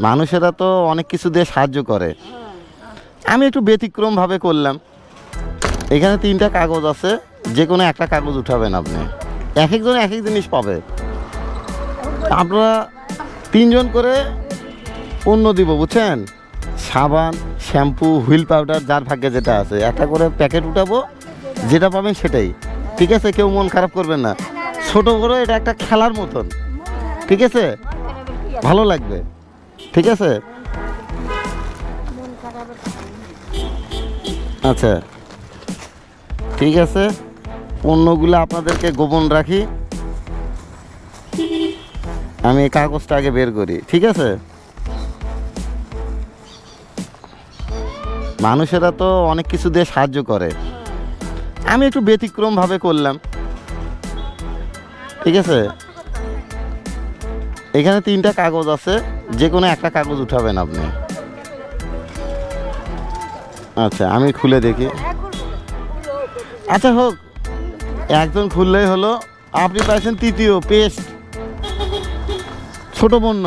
মানুষেরা তো অনেক কিছু দিয়ে সাহায্য করে। আমি একটু ব্যতিক্রমভাবে করলাম। এখানে তিনটা কাগজ আছে যে কোনো একটা কাগজ উঠাবেন আপনি। এক একজন এক এক জিনিস পাবে। আপনারা তিনজন করে পণ্য দিব, বুঝছেন? সাবান, শ্যাম্পু, হুইল পাউডার, যার ভাগ্যে যেটা আছে। একটা করে প্যাকেট উঠাবো, যেটা পাবেন সেটাই। ঠিক আছে? কেউ মন খারাপ করবেন না। ছোট বড়, এটা একটা খেলার মতন। ঠিক আছে? ভালো লাগবে। ঠিক আছে? আচ্ছা। ঠিক আছে? পণ্যগুলো আপনাদেরকে গোপন রাখি। আমি এই কাগজটা আগে বের করি, ঠিক আছে? মানুষেরা তো অনেক কিছু দিয়ে সাহায্য করে। আমি একটু ব্যতিক্রমভাবে করলাম। ঠিক আছে? এখানে তিনটা কাগজ আছে যে কোনো একটা কাগজ উঠাবেন আপনি। আচ্ছা আমি খুলে দেখি। আচ্ছা হোক, একজন খুললেই হলো। আপনি পাইছেন তৃতীয়, পেস্ট। ছোট পণ্য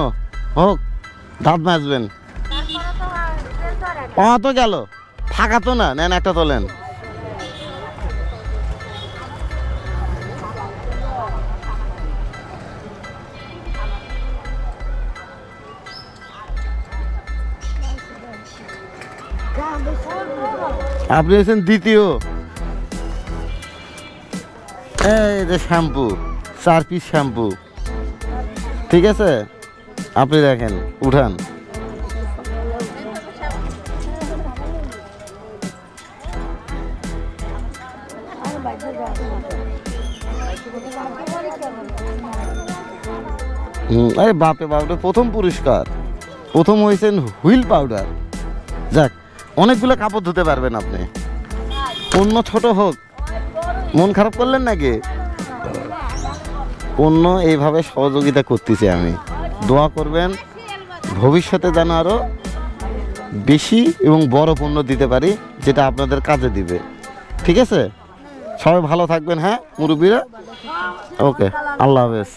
হোক, দাঁত মাজবেন। তো গেল। ফাঁকা তো না, নেন একটা তোলেন। আপনি হচ্ছেন দ্বিতীয়। যে শ্যাম্পু, চার পিস শ্যাম্পু। ঠিক আছে? আপনি দেখেন, উঠান। আরে বাপরে বাপরে প্রথম পুরস্কার। প্রথম হয়েছেন হুইল পাউডার। যাক অনেকগুলো কাপড় ধুতে পারবেন আপনি। অন্য ছোট হোক। মন খারাপ করলেন নাকি? অন্য এইভাবে সহযোগিতা করতেছি আমি। দোয়া করবেন, ভবিষ্যতে যেন আরও বেশি এবং বড় পণ্য দিতে পারি, যেটা আপনাদের কাজে দিবে। ঠিক আছে? সবাই ভালো থাকবেন হ্যাঁ মুরব্বীরা? ওকে, আল্লাহ হাফেজ।